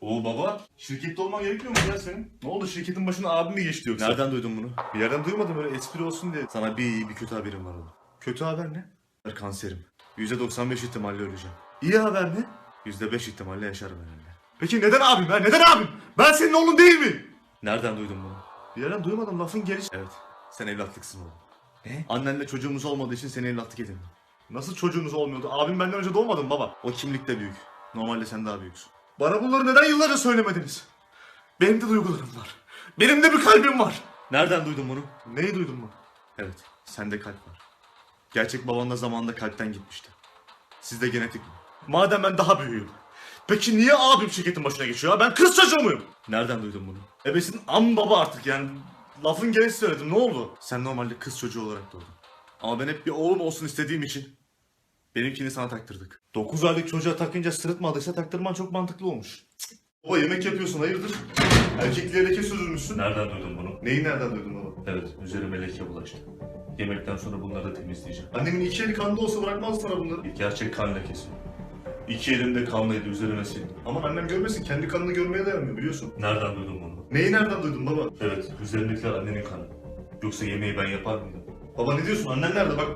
Oo baba, şirkette olman gerekmiyor mu ya senin? Ne oldu şirketin başına abim mi geçti yoksa? Nereden duydun bunu? Bir yerden duymadım öyle espri olsun diye. Sana bir iyi bir kötü haberim var oğlum. Kötü haber ne? Kanserim. %95 ihtimalle öleceğim. İyi haber ne? %5 ihtimalle yaşarım herhalde. Peki neden abim ben? Neden abim? Ben senin oğlun değil mi? Nereden duydun bunu? Bir yerden duymadım lafın gelişi. Evet. Sen evlatlıksın oğlum. Ne? Annenle çocuğumuz olmadığı için seni evlatlık edindim. Nasıl çocuğunuz olmuyordu? Abim benden önce doğmadı mı baba? O kimlik de büyük. Normalde sen daha büyüksün. Bana bunları neden yıllarca söylemediniz? Benim de duygularım var. Benim de bir kalbim var. Nereden duydun bunu? Neyi duydun mu? Evet. Sende kalp var. Gerçek baban da zamanında kalpten gitmişti. Sizde genetik mi? Madem ben daha büyüğüm. Peki niye abim şirketin başına geçiyor ha? Ben kız çocuğu muyum? Nereden duydun bunu? Ebesin am baba artık yani. Lafın gelişi söyledim ne oldu? Sen normalde kız çocuğu olarak doğdun. Ama ben hep bir oğlum olsun istediğim için benimkini sana taktırdık. 9 aylık çocuğa takınca sırıtmadıysa taktırman çok mantıklı olmuş. Baba yemek yapıyorsun hayırdır? Erkekliğe leke sürdürmüşsün. Nereden duydun bunu? Neyi nereden duydun baba? Evet, üzerime leke bulaştı. Yemekten sonra bunları da temizleyeceğim. Annemin iki eli kanda olsa bırakmaz sana bunları. Bir gerçek kan lekesi. İki elimde kanlıydı, üzerime sildim. Ama annem görmesin kendi kanını görmeye dayanmıyor biliyorsun. Nereden duydun bunu? Neyi nereden duydun baba? Evet, üzerindekiler annenin kanı. Yoksa yemeği ben yapar mıydım? Baba ne diyorsun annen nerede bak.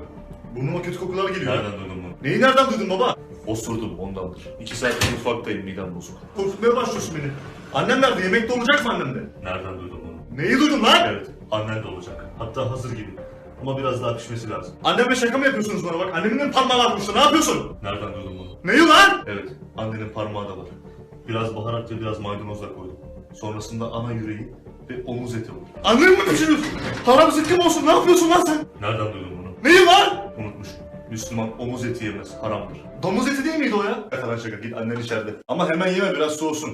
Burnuma kötü kokular geliyor. Nereden duydun bunu? Neyi nereden duydun baba? Osurdum ondandır. İki saattir mutfaktayım, midem bozuk. Korkutmaya başlıyorsun beni. Annem nerede? Yemekte olacak mı annem de? Nereden duydun bunu? Neyi duydun lan? Evet, annen de olacak. Hatta hazır gibi. Ama biraz daha pişmesi lazım. Anneme şaka mı yapıyorsunuz bana bak? Annemin de parmağı var. Ne yapıyorsun? Nereden duydun bunu? Neyi lan? Evet, annenin parmağı da var. Biraz baharat ve biraz maydanoz da koydum. Sonrasında ana yüreği ve omuz eti var. Annemi mi düşünüyorsun? Haram zıkkım olsun. Ne yapıyorsun lan sen? Nereden duydun bunu? Neyi lan? Unutmuşum. Müslüman omuz eti yemez, haramdır. Domuz eti değil miydi o ya? Efendim şaka git annen içeride. Ama hemen yeme biraz soğusun.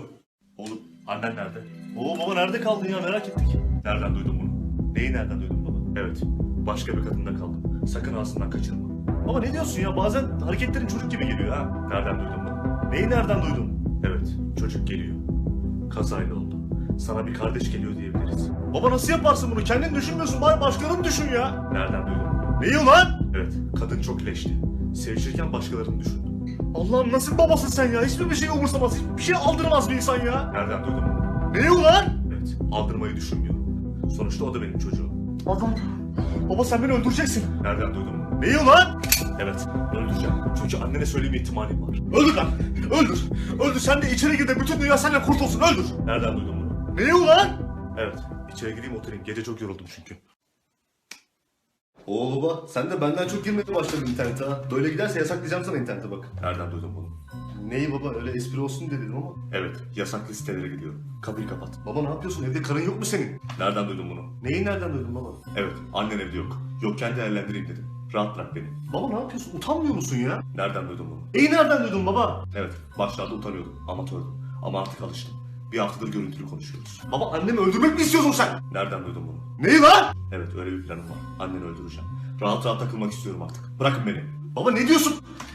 Oğlum, annen nerede? Oo baba nerede kaldın ya merak ettik. Nereden duydun bunu? Neyi nereden duydun baba? Evet, başka bir kadında kaldım. Sakın ağzından kaçırma. Baba ne diyorsun ya? Bazen hareketlerin çocuk gibi geliyor ha. Nereden duydun bunu? Neyi nereden duydun? Evet, çocuk geliyor. Kazayla oldu. Sana bir kardeş geliyor diyebiliriz. Baba nasıl yaparsın bunu? Kendin düşünmüyorsun. Bari başkalarını düşün ya. Nereden duydun? Neyi ulan? Evet, kadın çok leşti. Sevişirken başkalarını düşündü. Allah'ım nasıl babasın sen ya? Hiçbir bir şey umursamaz. Hiçbir şey aldıramaz bir insan ya. Nereden duydun? Neyi ulan? Evet, aldırmayı düşünmüyorum. Sonuçta o da benim çocuğum. Adam. Baba sen beni öldüreceksin. Nereden duydun? Neyi ulan? Evet, öldüreceğim. Çünkü annene söyleme ihtimalim var. Öldür lan. Öldür. Öldür sen de içeri gir de bütün dünya senden kurtulsun. Öldür. Nereden duydun bunu? Neyi ulan? Evet, içeri gireyim oturayım. Gece çok yoruldum çünkü. Oo baba sen de benden çok girmeye başladın internete ha. Böyle giderse yasaklayacağım sana internete bak. Nereden duydun bunu? Neyi baba öyle espri olsun diye dedim ama. Evet, yasaklı sitelere gidiyorum. Kapıyı kapat. Baba ne yapıyorsun evde karın yok mu senin? Nereden duydun bunu? Neyi nereden duydun baba? Evet, annen evde yok. Yokken değerlendireyim dedim. Rahat bırak beni. Baba ne yapıyorsun utanmıyor musun ya? Nereden duydun bunu? Neyi nereden duydun baba? Evet, başlarda utanıyordum, amatördüm. Ama artık alıştım. Bir haftadır görüntülü konuşuyoruz. Baba annemi öldürmek mi istiyorsun sen? Nereden duydun bunu? Neyi lan? Evet, öyle bir planım var. Anneni öldüreceğim. Rahat rahat takılmak istiyorum artık. Bırakın beni. Baba ne diyorsun?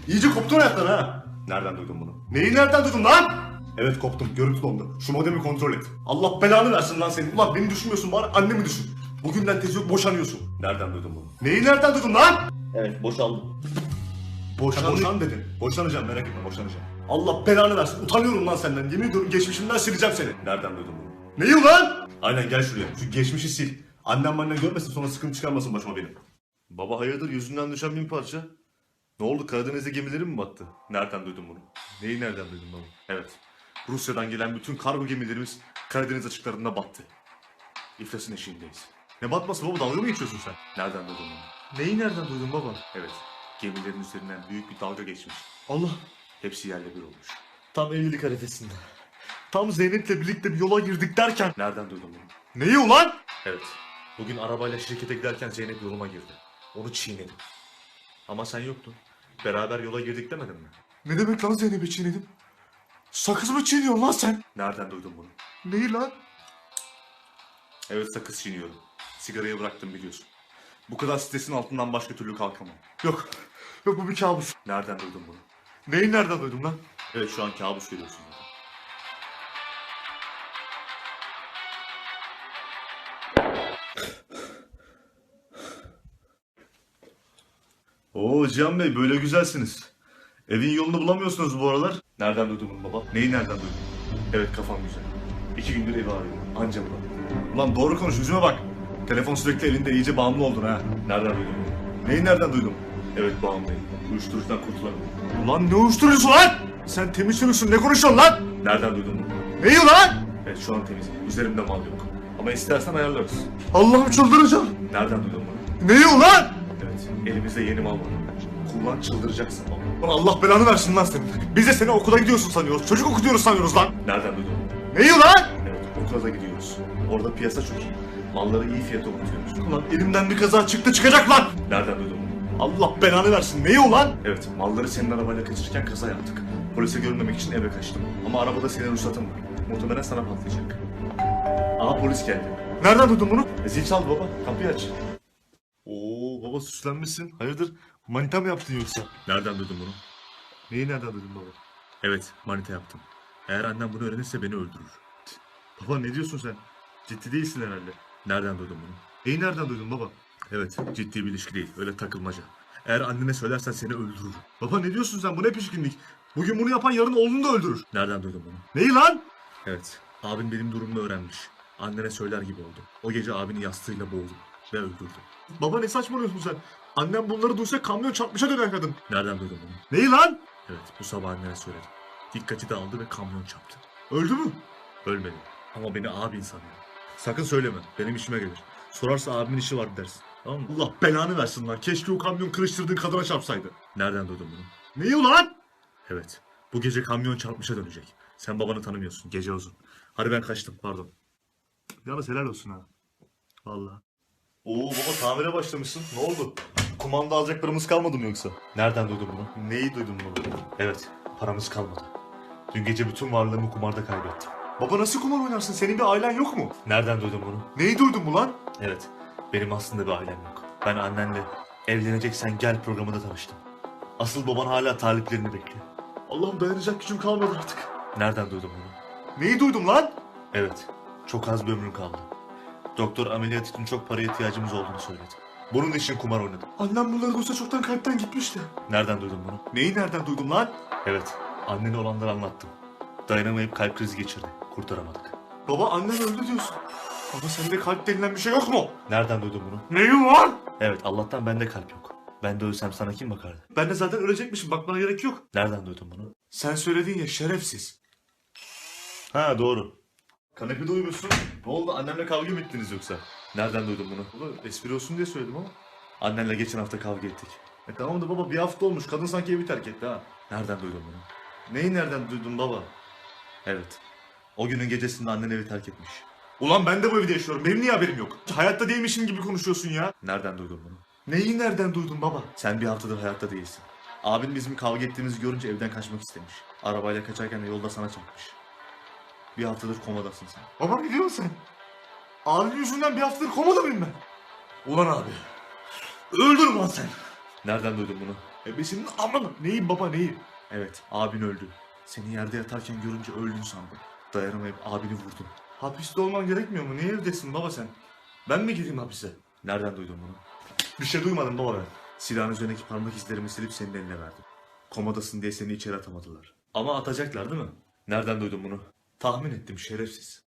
İyice koptun hayattan ha. Nereden duydun bunu? Neyi nereden duydun lan? Evet koptum, görüntü dondu. Şu modemi kontrol et. Allah belanı versin lan senin. Ulan beni düşünmüyorsun bari annemi düşün. Bugünden tezi yok boşanıyorsun. Nereden duydun bunu? Neyi nereden duydun lan? Evet boşaldım. Boşan, boşan dedin. Boşanacağım merak etme boşanacağım. Allah belanı versin. Utanıyorum lan senden. Yemin ediyorum geçmişimden sileceğim seni. Nereden duydun bunu? Neyi ulan? Aynen gel şuraya. Şu geçmişi sil. Annem annen görmesin sonra sıkıntı çıkarmasın başıma benim. Baba hayırdır yüzünden düşen bin parça? Ne oldu Karadeniz'de gemileri mi battı? Nereden duydun bunu? Neyi nereden duydun baba? Evet. Rusya'dan gelen bütün kargo gemilerimiz Karadeniz açıklarında battı. İflasın eşiğindeyiz. Ne batması baba dalga mı geçiyorsun sen? Nereden duydun bunu? Neyi nereden duydun baba? Evet. Gemilerin üzerinden büyük bir dalga geçmiş. Allah Hepsi yerle bir olmuş. Tam evlilik arifesinde. tam Zeynep'le birlikte bir yola girdik derken. Nereden duydun bunu? Neyi ulan? Evet. Bugün arabayla şirkete giderken Zeynep yoluma girdi. Onu çiğnedim. Ama sen yoktun. Beraber yola girdik demedin mi? Ne demek lan Zeynep'i çiğnedim? Sakız mı çiğniyorsun lan sen? Nereden duydun bunu? Neyi lan? Evet sakız çiğniyorum. Sigarayı bıraktım biliyorsun. Bu kadar stresin altından başka türlü kalkamam. Yok. Yok bu bir kabus. Nereden duydun bunu? Neyi nereden duydum lan? Evet şu an kabus görüyorsun. Oo Cihan Bey böyle güzelsiniz. Evin yolunu bulamıyorsunuz bu aralar. Nereden duydun bunu baba? Neyi nereden duydun? Evet kafam güzel. İki gündür evi arıyorum. Anca bu. Ulan doğru konuş yüzüme bak. Telefon sürekli elinde iyice bağımlı oldun ha. Nereden duydun bunu? Neyi nereden duydum? Evet bağımlıyım. Uyuşturucudan kurtulamıyorum. Ulan ne uyuşturucusu lan? Sen temiz çocuksun ne konuşuyorsun lan? Nereden duydun bunu? Neyi lan? Evet şu an temizim. Üzerimde mal yok. Ama istersen ayarlarız. Allah'ım çıldıracağım. Nereden duydun bunu? Neyi ulan? Elimizde yeni mal var. Kullan çıldıracaksın baba. Allah belanı versin lan senin. Biz de seni okula gidiyorsun sanıyoruz. Çocuk okutuyoruz sanıyoruz lan. Nereden duydun bunu? Neyi lan? Evet. Okula da gidiyoruz. Orada piyasa çok iyi. Malları iyi fiyata okutuyoruz. Ulan elimden bir kaza çıktı çıkacak lan. Nereden duydun? Allah belanı versin. Neyi ulan? Evet. Malları senin arabayla kaçırırken kaza yaptık. Polise görmemek için eve kaçtım. Ama arabada senin ruhsatın var. Muhtemelen sana patlayacak. Aha polis geldi. Nereden duydun bunu? E, zil çaldı baba. Kapıyı aç. Baba süslenmişsin. Hayırdır? Manita mı yaptın yoksa? Nereden duydun bunu? Neyi nereden duydun baba? Evet, manita yaptım. Eğer annem bunu öğrenirse beni öldürür. Baba ne diyorsun sen? Ciddi değilsin herhalde. Nereden duydun bunu? Neyi nereden duydun baba? Evet, ciddi bir ilişki değil, öyle takılmaca. Eğer annene söylersen seni öldürür. Baba ne diyorsun sen? Bu ne pişkinlik? Bugün bunu yapan yarın oğlunu da öldürür. Nereden duydun bunu? Neyi lan? Evet, abin benim durumumu öğrenmiş. Annene söyler gibi oldu. O gece abini yastığıyla boğdu ve öldürdü. Baba ne saçmalıyorsun sen? Annem bunları duysa kamyon çarpmışa döner kadın. Nereden duydun bunu? Neyi lan? Evet, bu sabah annene söyledim. Dikkati dağıldı ve kamyon çarptı. Öldü mü? Ölmedi. Ama beni abin sanıyor. Sakın söyleme, benim işime gelir. Sorarsa abimin işi var dersin. Tamam mı? Allah belanı versin lan. Keşke o kamyon kırıştırdığın kadına çarpsaydı. Nereden duydun bunu? Neyi ulan? Evet. Bu gece kamyon çarpmışa dönecek. Sen babanı tanımıyorsun. Gece uzun. Hadi ben kaçtım. Pardon. Yalnız helal olsun ha. Valla. Oo baba tamire başlamışsın. Ne oldu? Kumanda alacaklarımız kalmadı mı yoksa? Nereden duydun bunu? Neyi duydun baba? Evet. Paramız kalmadı. Dün gece bütün varlığımı kumarda kaybettim. Baba nasıl kumar oynarsın? Senin bir ailen yok mu? Nereden duydun bunu? Neyi duydun mu lan? Evet. Benim aslında bir ailem yok. Ben annenle evleneceksen gel programında tanıştım. Asıl baban hala taliplerini bekliyor. Allah'ım dayanacak gücüm kalmadı artık. Nereden duydun bunu? Neyi duydum lan? Evet. Çok az bir ömrün kaldı. Doktor ameliyat için çok paraya ihtiyacımız olduğunu söyledi. Bunun için kumar oynadım. Annem bunları duysa çoktan kalpten gitmişti. Nereden duydun bunu? Neyi nereden duydum lan? Evet. Annene olanları anlattım. Dayanamayıp kalp krizi geçirdi. Kurtaramadık. Baba annen öldü diyorsun. Baba sende kalp denilen bir şey yok mu? Nereden duydun bunu? Neyin var? Evet Allah'tan bende kalp yok. Ben de ölsem sana kim bakardı? Ben de zaten ölecekmişim bakmana gerek yok. Nereden duydun bunu? Sen söyledin ya şerefsiz. Ha doğru. Kanepede uyumuşsun. Ne oldu annemle kavga mı ettiniz yoksa? Nereden duydun bunu? Baba espri olsun diye söyledim ama. Annenle geçen hafta kavga ettik. E tamam da baba bir hafta olmuş kadın sanki evi terk etti ha. Nereden duydun bunu? Neyi nereden duydun baba? Evet. O günün gecesinde annen evi terk etmiş. Ulan ben de bu evde yaşıyorum benim niye haberim yok? Hayatta değilmişim gibi konuşuyorsun ya. Nereden duydun bunu? Neyi nereden duydun baba? Sen bir haftadır hayatta değilsin. Abin bizim kavga ettiğimizi görünce evden kaçmak istemiş. Arabayla kaçarken de yolda sana çarpmış. Bir haftadır komadasın sen. Baba biliyor musun? Abim yüzünden bir haftadır komada mıyım ben? Ulan abi. Öldür lan sen. Nereden duydun bunu? E be senin aman. Neyim baba neyim? Evet, abin öldü. Seni yerde yatarken görünce öldün sandım. Dayanamayıp abini vurdum. Hapiste olman gerekmiyor mu? Niye evdesin baba sen? Ben mi gideyim hapise? Nereden duydun bunu? Bir şey duymadım baba ben. Silahın üzerindeki parmak izlerimi silip senin eline verdim. Komadasın diye seni içeri atamadılar. Ama atacaklar değil mi? Nereden duydun bunu? Tahmin ettim şerefsiz.